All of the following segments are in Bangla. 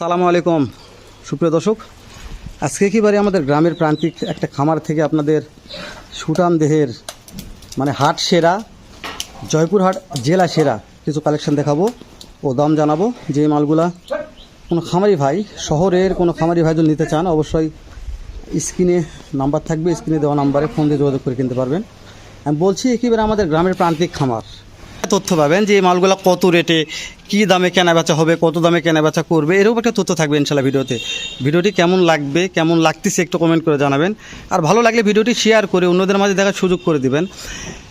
সালামু আলাইকুম। সুপ্রিয় দর্শক, আজকে একেবারে আমাদের গ্রামের প্রান্তিক একটা খামার থেকে আপনাদের সুটাম দেহের মানে হাট সেরা, জয়পুরহাট জেলা সেরা কিছু কালেকশন দেখাবো ও দাম জানাব। যে মালগুলা কোনো খামারি ভাই, শহরের কোনো খামারি ভাই যদি নিতে চান, অবশ্যই স্ক্রিনে নাম্বার থাকবে, স্ক্রিনে দেওয়া নাম্বারে ফোন দিয়ে যোগাযোগ করে কিনতে পারবেন। আমি বলছি, একেবারে আমাদের গ্রামের প্রান্তিক খামার। তথ্য পাবেন যে এই মালগুলো কত রেটে, কি দামে কেনা বেচা হবে, কত দামে কেনা বেচা করবে এরকম একটা তথ্য থাকবে ইনশাল্লাহ ভিডিওতে। ভিডিওটি কেমন লাগবে, কেমন লাগতেছে একটু কমেন্ট করে জানাবেন। আর ভালো লাগলে ভিডিওটি শেয়ার করে অন্যদের মাঝে দেখার সুযোগ করে দিবেন।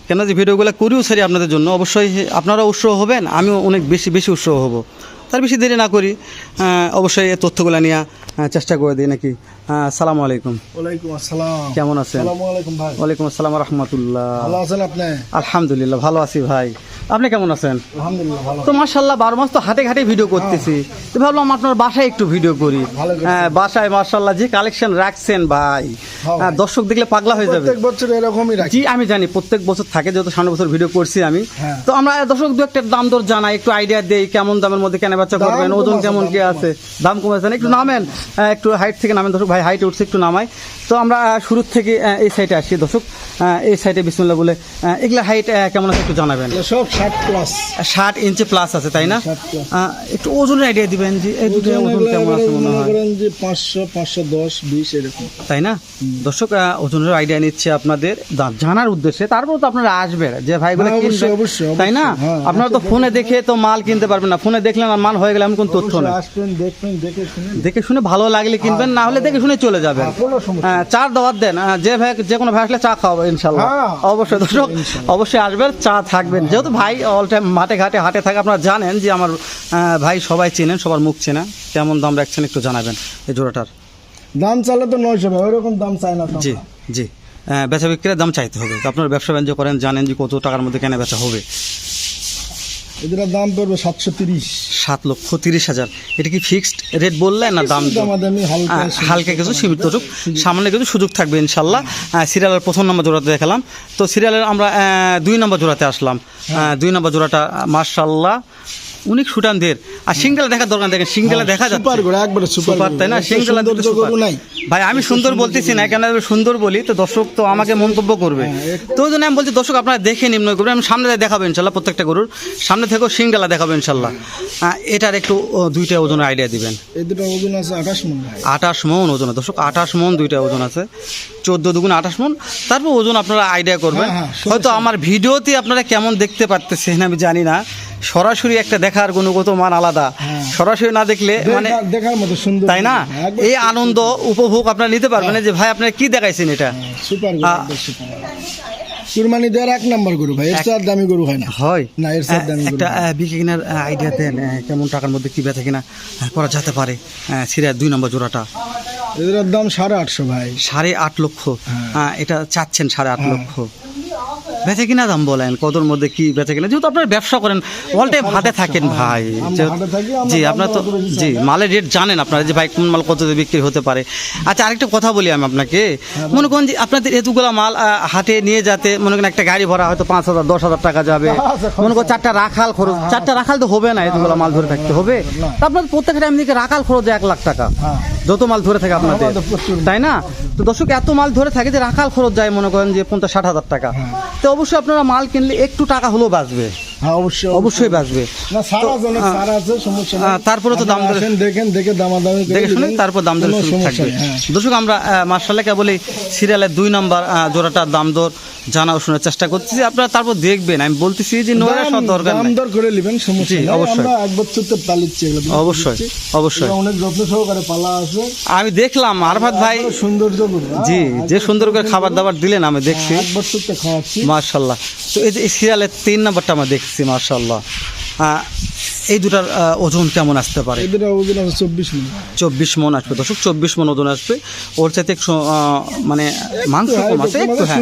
কেন যে ভিডিওগুলো করিও সারি আপনাদের জন্য, অবশ্যই আপনারা উৎসাহ হবেন, আমিও অনেক বেশি বেশি উৎসাহ হব। তার বেশি দেরি না করি অবশ্যই তথ্যগুলো নিয়ে চেষ্টা করে দিই নাকি। আসসালামু আলাইকুম। ওয়ালাইকুম আসসালাম। কেমন আছেন? আলাইকুম ভাই। ওয়ালাইকুম আসসালাম রহমতুল্লাহ। ভালো আছেন আপনি? আলহামদুলিল্লাহ ভালো আছি ভাই। আপনি কেমন আছেন? আলহামদুলিল্লাহ ভালো তো মার্শাল্লাহ বারো মাস তো হাটে ঘাটে ভিডিও করতেছি। তো ভাবলাম আপনার বাসায় একটু ভিডিও করি। হ্যাঁ বাসায় মার্শাল্লাহ যে কালেকশন রাখছেন ভাই হ্যাঁ, হ্যাঁ, দর্শক দেখলে পাগলা হয়ে যাবে। প্রত্যেক বছর এরকমই রাখি। জি আমি জানি প্রত্যেক বছর থাকে যেহেতু সামনে বছর ভিডিও করছি আমি। হ্যাঁ। তো আমরা দর্শক দু একটা দাম দর জানাই একটু আইডিয়া দেই কেমন দামের মধ্যে কেনা বেচা করবেন ওজন কেমন কি আছে দাম কমেছে না একটু নামেন। একটু হাইট থেকে নামেন দর্শক। ভাই হাইটে উঠছে একটু নামাই। তো আমরা শুরুর থেকে এই সাইডে আসি দর্শক। এই সাইডে বিসমুল্লাহ বলে এগুলা হাইট কেমন আছে একটু জানাবেন? সব ষাট প্লাস ষাট ইঞ্চি প্লাস আছে তাই না? 60 একটু ওজনের আইডিয়া দিবেন যে এই দুটো ওজন কেমন আছে মনে হয়? যে পাঁচশো পাঁচশো দশ বিশ এরকম। তাই না? দর্শক ওজনের আইডিয়া নিচ্ছে আপনাদের জানার উদ্দেশ্যে। তারপর তো আপনারা আসবেন। যে ভাইগুলো হ্যাঁ, কিনবেন তাই না? হ্যাঁ, আপনারা তো ফোনে দেখে তো মাল কিনতে পারবেন না। ফোনে দেখলেন আর মাল হয়ে গেলে এমন কোন তথ্য শুনে দেখে শুনে ভালো লাগলে কিনবেন না হলে দেখে শুনে চলে যাবেন। হ্যাঁ, হ্যাঁ, চার দাওয়াত দেন যে ভাই যে কোনো ভাই আসলে চা খাওয়াবো ইনশাল্লাহ। হ্যাঁ, অবশ্যই দর্শক অবশ্যই আসবেন চা থাকবেন। যেহেতু ভাই অল টাইম মাঠে ঘাটে হাটে থাকে আপনারা জানেন যে আমার ভাই সবাই চেনেন সবার মুখ চেনা। কেমন দাম রাখছেন একটু জানাবেন এই জোড়াটার। দাম চালে তো নয়শো ভাই ওইরকম দাম চাই না জি। জি। বেচা বিক্রির দাম চাইতে হবে। আপনার ব্যবসা বাণিজ্য করেন জানেন যে কত টাকার মধ্যে কেনা বেচা হবে। এদের দাম পড়বে সাতশো তিরিশ। সাত লক্ষ তিরিশ হাজার। এটা কি ফিক্সড রেট বললেন না দাম হালকা কিছু সীমিত রূপ। সামান্য কিছু সুযোগ থাকবে ইনশাল্লাহ। সিরিয়ালের প্রথম নম্বর জোড়াতে দেখালাম। তো সিরিয়ালের আমরা দুই নম্বর জোড়াতে আসলাম। দুই নম্বর জোড়াটা মার্শাল্লাহ অনেক সুটানদের আর সিঙ্গেলা দেখার দরকার দেখেন সিঙ্গেলা দেখা যাচ্ছে। সুপার একবারে সুপার তাই না? সিঙ্গেলা দুটো সুপার। নাই। ভাই আমি সুন্দর বলতেছি না কেন সুন্দর বলি তো দর্শক তো আমাকে মন্তব্য করবে। হ্যাঁ, তো ওই জন্য আমি বলছি দর্শক আপনারা দেখে নিম্ন করবেন। আমি সামনে দেখাবো ইনশাল্লাহ প্রত্যেকটা গরুর। সামনে থেকেও সিঙ্গেলা দেখাবো ইনশাল্লাহ। এটার একটু দুইটা ওজনের আইডিয়া দিবেন। এই দুটো ওজন আছে আঠাশ মন। আঠাশ মন ওজন। দর্শক আঠাশ মন দুইটা ওজন আছে। চোদ্দ দুগুণ আঠাশ মন। তারপর ওজন আপনারা আইডিয়া করবেন। হ্যাঁ, হ্যাঁ, হয়তো আমার ভিডিওতে আপনারা কেমন দেখতে পারতেছেন আমি জানি না। সরাসরি একটা দেখার গুণগত মান আলাদা। হ্যাঁ। সরাসরি না দেখলে মানে দেখার মতো সুন্দর তাই না? এই আনন্দ উপভোগ আপনারা নিতে পারবেন। যে ভাই আপনারা কি দেখাইছেন এটা? সুপার কুরবানি দেওয়ার এক নাম্বার গরু ভাই এর চার দামি গরু হয় না। হয়? না, এর দামি একটা আহ, বিক্রি কেনার আইডিয়া দেন কেমন টাকার মধ্যে কি বেচা কিনা করা যেতে পারে। সিরিয়ার দুই নম্বর জোড়াটা। এদের দাম সাড়ে আটশো ভাই। সাড়ে আট লক্ষ। হ্যাঁ। এটা চাচ্ছেন সাড়ে আট লক্ষ। বেচা কিনা দাম বলেন কতর মধ্যে কি বেচা কিনা যেহেতু আপনার ব্যবসা করেন অল টাইম হাতে থাকেন ভাই। জি আপনার তো জি মালের রেট জানেন আপনারা যে ভাই কোন মাল কত বিক্রি হতে পারে। আচ্ছা আরেকটা কথা বলি আমি আপনাকে। হ্যাঁ, মনে করেন যে আপনাদের এতগুলা মাল হাটে নিয়ে যাতে মনে করেন একটা গাড়ি ভরা হয়তো পাঁচ হাজার দশ হাজার টাকা যাবে। আচ্ছা, মনে করেন চারটা রাখাল খরচ চারটা রাখাল তো হবে না এতগুলা মাল ধরে থাকতে হবে? আপনার প্রত্যেকটা এমনি রাখাল খরচ এক লাখ টাকা। হ্যাঁ। যত মাল ধরে থাকে আপনাদের। তাই না? তো দর্শক এত মাল ধরে থাকে যে রাখাল খরচ যায় মনে করেন যে পঞ্চাশ ষাট হাজার টাকা। হ্যাঁ। তো অবশ্যই আপনারা মাল কিনলে একটু টাকা হলেও বাঁচবে। হ্যাঁ অবশ্যই অবশ্যই বাঁচবে না সারা জনে সারা আছে সমস্যা তারপরে তো দাম আপনারা দেখেন দেখে দামাদামি দেখে শুনে তারপর দাম দর শুরু থাকবে। হ্যাঁ। দর্শক আমরা মার্শাল্লাহ বলি সিরিয়ালের দুই নম্বর জোড়াটার দাম দর জানা শোনার চেষ্টা করতেছি। আপনারা তারপর দেখবেন আমি বলতেছি যে হওয়ার দরকার দাম দর করে নেবেন সমস্যা অবশ্যই। আমরা এক বছর তো পালিচ্ছি অবশ্যই, অবশ্যই। অনেক যত্ন সহকারে পালা আছে। আমি দেখলাম আরফাত ভাই সৌন্দর্য হ্যাঁ, জি যে সুন্দর করে খাবার দাবার দিলেন আমি দেখছি। এক বছর তো খাওয়াচ্ছি। মার্শাল্লাহ তো এই যে সিরিয়ালের তিন নাম্বারটা আমরা দেখছি। মার্শাল্লাহ এই দুটার ওজন কেমন আসতে পারে? ওজন চব্বিশ মন। আসবে দর্শক চব্বিশ মন ওজন আসবে। ওর চাইতে মানে মাংস হ্যাঁ, কম আছে একটু হ্যাঁ।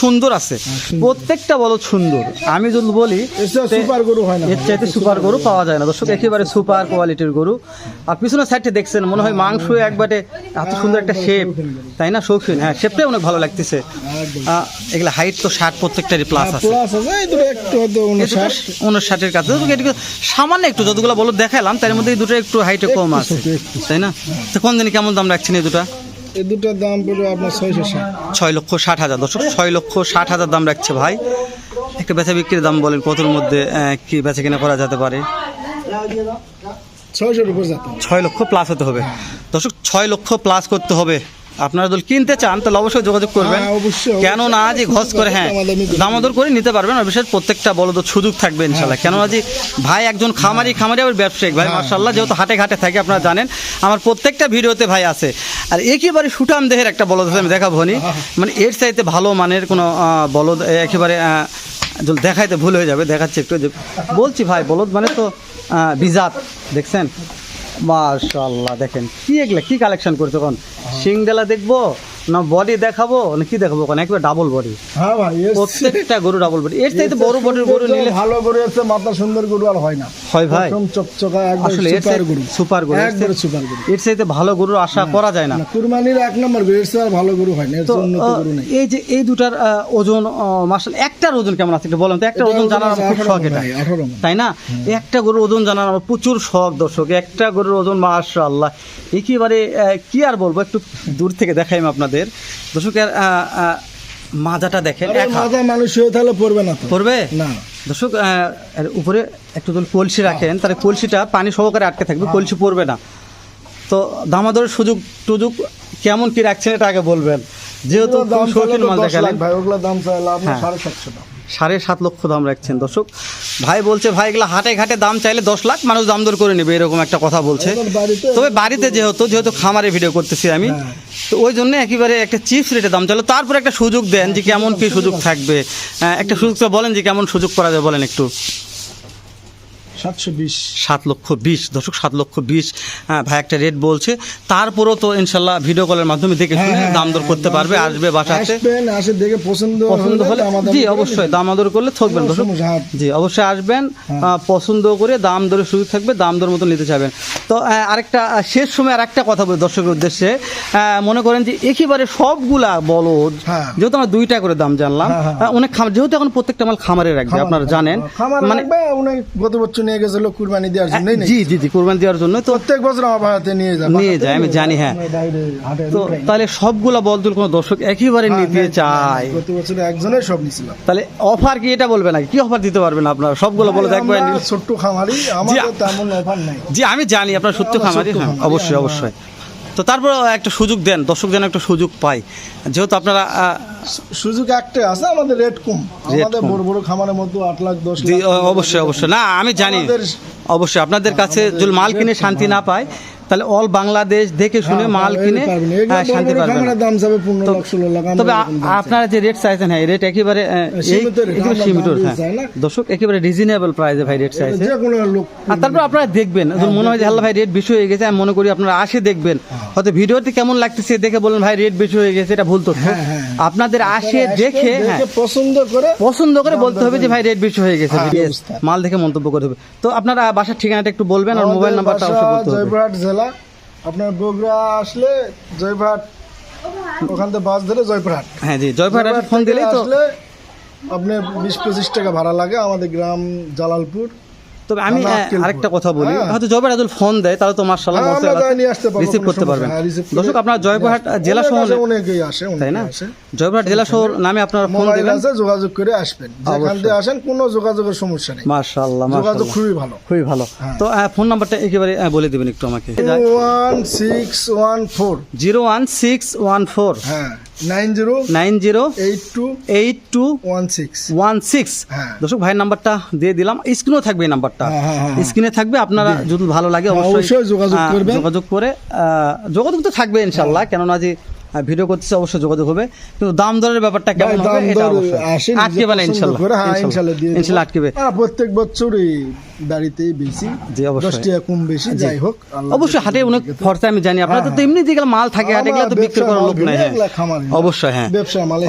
সুন্দর আছে। প্রত্যেকটা বলো সুন্দর। আমি যদি বলি সুপার গরু হয় না। এর চাইতে সুপার গরু পাওয়া যায় না। দর্শক একেবারে সুপার কোয়ালিটির গরু। আর পিছনের সাইডে দেখছেন মনে হয় মাংস একবারে এত সুন্দর একটা শেপ তাই না শৌখিন? হ্যাঁ শেপটাই অনেক ভালো লাগতেছে। এগুলা হাইট তো ষাট প্রত্যেকটারই প্লাস আছে। প্লাস আছে। উনষাটের কাছে। এটিকে সামান্য সামান্য একটু যতগুলো বলো দেখালাম তার মধ্যে দুটো একটু হাইটে কম আছে তাই না? তো কোন দিন কেমন দাম রাখছেন এই দুটো? এই দুটোর দাম পড়বে আপনার ছয়শো ছয় লক্ষ ষাট হাজার। দর্শক ছয় লক্ষ ষাট হাজার দাম রাখছে ভাই। একটা বেচা বিক্রির দাম বলেন কতর মধ্যে কি বেচা কিনা করা যেতে পারে? ছয়শোর উপর যেতে। ছয় লক্ষ প্লাস হতে হবে। দর্শক ছয় লক্ষ প্লাস করতে হবে। আপনারা যদি কিনতে চান তাহলে অবশ্যই যোগাযোগ করবেন। হ্যাঁ, কেন না যে ঘস করে হ্যাঁ দামোদর করে নিতে পারবেন আর বিশেষ প্রত্যেকটা বলদ সুযোগ থাকবে ইনশাল্লাহ কেন না যে ভাই একজন খামারি খামারি আবার ব্যবসায়িক ভাই মার্শাল্লাহ যেহেতু হাটে ঘাটে থাকে আপনারা জানেন আমার প্রত্যেকটা ভিডিওতে ভাই আছে। আর একেবারে সুঠাম দেহের একটা বলদ আছে আমি দেখাবো নি। মানে এর চাইতে ভালো মানের কোনো বলদ একেবারে দেখাইতে ভুল হয়ে যাবে দেখাচ্ছি একটু বলছি ভাই বলদ মানে তো বিজাত দেখছেন? মাশাল্লাহ দেখেন। কি এগুলা? কি কালেকশন করছ কোন সিংদেলা দেখব? না বডি দেখাবো না কি দেখাবো একবার ডাবল বডি হ্যাঁ ভাই প্রত্যেকটা গরু ডাবল বডি এর চাইতে বড় বডির গরু নিলে ভালো গরু হচ্ছে মাথা সুন্দর গরু আর হয় না। হয় ভাই। একদম চকচকা একদম সুপার গরু। সুপার গরু। চাইতে- সুপার গরু। এর চাইতে ভালো গরুর আশা করা যায় না। কুরবানির এক নম্বর গরু এর ভালো গরু হয় না এর তো উন্নত আহ, গরু নেই। এই যে এই দুটার ওজন মাসাল একটার ওজন কেমন আছে একটু বলেন তো? একটা ওজন জানার আমার খুব শখ এটা। ভাই, 18 মণ। তাই না? একটা গরুর ওজন জানার আমার প্রচুর শখ দর্শক। একটা গরুর ওজন মাশাআল্লাহ। একেবারে কি আর বলব? একটু দূর থেকে দেখাই আমি আপনাদের দর্শকের মাজাটা দেখেন মাথা মানুষ হয়ে তাহলে পড়বে না পড়বে? না। দর্শক এর উপরে একটু যদি কলসি রাখেন তাহলে কলসিটা পানি সহকারে আটকে থাকবে কলসি পড়বে না। তো দামাদরের সুযোগ টুজুক কেমন কি রাখছেন এটা আগে বলবেন। যেহেতু দাম শৌখিন মাল দেখালেন। ভাই ওগুলো দাম চাইলে আপনার হ্যাঁ। সাড়ে সাতশো টাকা। সাড়ে সাত লক্ষ দাম রাখছেন। দর্শক ভাই বলছে ভাই এগুলো হাটে ঘাটে দাম চাইলে দশ লাখ মানুষ দাম দর করে নেবে এরকম একটা কথা বলছে। তবে বাড়িতে যেহেতু যেহেতু খামারে ভিডিও করতেছি আমি হ্যাঁ। তো ওই জন্য একেবারে একটা চিপস রেটে দাম চাইলো। তারপর একটা সুযোগ দেন যে কেমন কি সুযোগ থাকবে। একটা সুযোগ বলেন যে কেমন সুযোগ করা যায় বলেন একটু। সাতশো বিশ। সাত লক্ষ বিশ। দর্শক সাত লক্ষ বিশ। হ্যাঁ ভাই একটা রেট বলছে। তারপরও তো ইনশাল্লাহ ভিডিও কলের মাধ্যমে দেখে হ্যাঁ, দাম দর করতে পারবে আসবে বাসাতে। আসে দেখে পছন্দ পছন্দ হলে জি অবশ্যই দাম দর করলে থাকবেন দর্শক। হ্যাঁ। জি অবশ্যই আসবেন পছন্দ করে দাম দরে সুযোগ থাকবে দাম দর মতো নিতে চাইবেন। তো আরেকটা শেষ সময় আরেকটা কথা বলি দর্শকের উদ্দেশ্যে। মনে করেন যে একেবারে সবগুলা বলদ হ্যাঁ। যেহেতু আমরা দুইটা করে দাম জানলাম হ্যাঁ, হ্যাঁ। অনেক খামার যেহেতু এখন প্রত্যেকটা মাল খামারে রাখবে আপনারা জানেন। মানে গত বছর নিয়ে গেছিল কুরবানি দেওয়ার জন্য জি জি জি কুরবানি দেওয়ার জন্য তো। প্রত্যেক বছর আমার ভাড়াতে নিয়ে যায় নিয়ে যায়, আমি জানি, হ্যাঁ। তো তাহলে সবগুলা বলদুল কোনো দর্শক একেবারে হ্যাঁ, নিতে চায়। প্রতি বছর একজনের সব নিছিলাম। তাহলে অফার কি এটা বলবে নাকি? কি অফার দিতে পারবেন আপনারা? সবগুলো বলে দেখবেন ছোট্ট খামারি তেমন অফার নাই। জি আমি জানি আপনার সত্য খামারি হ্যাঁ অবশ্যই হ্যাঁ, অবশ্যই। তো তারপর একটা সুযোগ দেন দর্শক যেন একটা সুযোগ পাই যেহেতু আপনারা সুযোগ একটা আছে আমাদের রেট কম। আমাদের। বড় বড় খামারের মধ্যে আট লাখ দশ অবশ্যই অবশ্যই। না আমি জানি। অবশ্যই আপনাদের কাছে যদি মাল কিনে শান্তি না পায় তাহলে অল বাংলাদেশ দেখে শুনে হ্যাঁ, মাল কিনে হ্যাঁ, শান্তি দাম যাবে পনেরো লাখ ষোলো লাখ তবে। আপনারা যে রেট চাইছেন হ্যাঁ রেট একেবারে সীমিত হ্যাঁ। দর্শক একেবারে রিজনেবল প্রাইসে ভাই রেট চাইছে। আর তারপর আপনারা দেখবেন মনে হয় যে আল্লাহ ভাই রেট বেশি হয়ে গেছে আমি মনে করি আপনারা আসে দেখবেন। হ্যাঁ। হয়তো ভিডিওতে কেমন লাগতেছে দেখে বলেন ভাই রেট বেশি হয়ে গেছে এটা ভুল তথ্য। আপনাদের আসে দেখে হ্যাঁ। পছন্দ করে পছন্দ করে বলতে হবে যে ভাই রেট বেশি হয়ে গেছে। মাল দেখে মন্তব্য করতে হবে। তো আপনারা বাসার ঠিকানাটা একটু বলবেন আর মোবাইল নাম্বারটা অবশ্যই বলতে হবে। জেলা আপনার বগুড়া আসলে জয়পুরহাট ওখান থেকে বাস ধরে জয়পুরহাট। হ্যাঁ জি জয়পুরহাট ফোন দিলেই তো আসলে আপনার বিশ পঁচিশ টাকা ভাড়া লাগে আমাদের গ্রাম জালালপুর। তবে আমি আরেকটা কথা বলি। হ্যাঁ। হয়তো জয়পুর আদুল ফোন দেয় তাহলে তো মার্শাল্লাহ হ্যাঁ, রিসিভ করতে পারবেন। হ্যাঁ, দর্শক আপনার জয়পুরহাট জেলা শহর অনেকেই আসে তাই না? জয়পুরহাট জেলা শহর নামে আপনারা ফোন দেবেন। যোগাযোগ করে আসবেন। যেখান। থেকে আসেন কোনো যোগাযোগের সমস্যা নেই। মার্শাল্লাহ যোগাযোগ খুবই ভালো। খুবই ভালো। হ্যাঁ। তো ফোন নাম্বারটা একেবারে বলে দিবেন একটু আমাকে। One six one four. Zero one six one four. হ্যাঁ। দর্শক ভাইয়ের নাম্বারটা দিয়ে দিলাম। স্ক্রিনেও থাকবে এই নাম্বারটা। হ্যাঁ, হ্যাঁ, হ্যাঁ। স্ক্রিনে থাকবে আপনারা যদি ভালো লাগে অবশ্যই যোগাযোগ আহ, করবেন। যোগাযোগ করে যোগাযোগ তো থাকবে ইনশাল্লাহ কেননা যে ভিডিও করতেছে অবশ্যই যোগাযোগ হবে। কিন্তু দাম দরের ব্যাপারটা কেমন হবে এটা অবশ্যই। আটকেবে না হ্যাঁ, দেবো। আটকেবে হ্যাঁ, প্রত্যেক বছরই বাড়িতেই বেশি অবশ্যই। টাকা কম বেশি যাই হোক অবশ্যই হাটে অনেক খরচা আমি জানি। আপনাদের তো এমনি যেগুলো মাল থাকে হাটে এগুলো তো বিক্রি করার লোক নাই। হ্যাঁ। অবশ্যই হ্যাঁ।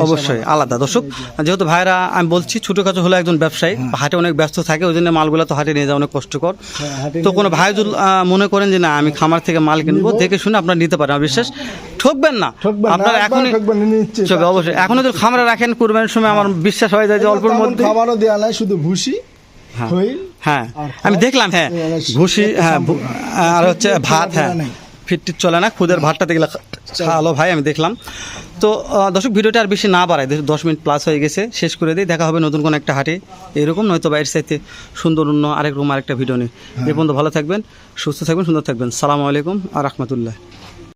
অবশ্যই আলাদা। দর্শক যেহেতু ভাইরা আমি বলছি ছোটখাটো হলো একজন ব্যবসায়ী হাটে অনেক ব্যস্ত থাকে ওই জন্য মালগুলো তো হাটে নিয়ে যাওয়া অনেক কষ্টকর। হ্যাঁ, তো কোনো ভাই যদি মনে করেন যে না আমি খামার থেকে মাল কিনবো দেখে শুনে আপনারা নিতে পারেন। বিশেষ ঠকবেন না। আপনারা একবার এখনই ঠকবেন না, অবশ্যই। এখনও যদি খামারে রাখেন কুরবানির সময় আমার বিশ্বাস হয়ে যায় যে অল্পের মধ্যে খাবারও দেওয়া নাই শুধু ভুসি হ্যাঁ। হ্যাঁ। আমি দেখলাম হ্যাঁ। ভুসি হ্যাঁ আর হচ্ছে ভাত হ্যাঁ। নেই। চলে না খুদের ভাতটা দেখলে খাওয়ালো ভাই আমি দেখলাম। তো দর্শক ভিডিওটা আর বেশি না বাড়ায়। দশ- দশ মিনিট প্লাস হয়ে গেছে শেষ করে দিই। দেখা হবে নতুন কোনো একটা হাটে। এরকম নয়তো বাইরের সাইতে সুন্দর অন্য আরেক রকম আরেকটা ভিডিও নিয়ে। এ পর্যন্ত ভালো থাকবেন সুস্থ থাকবেন সুন্দর থাকবেন। সালামু আলাইকুম আর রহমতুল্লাহ।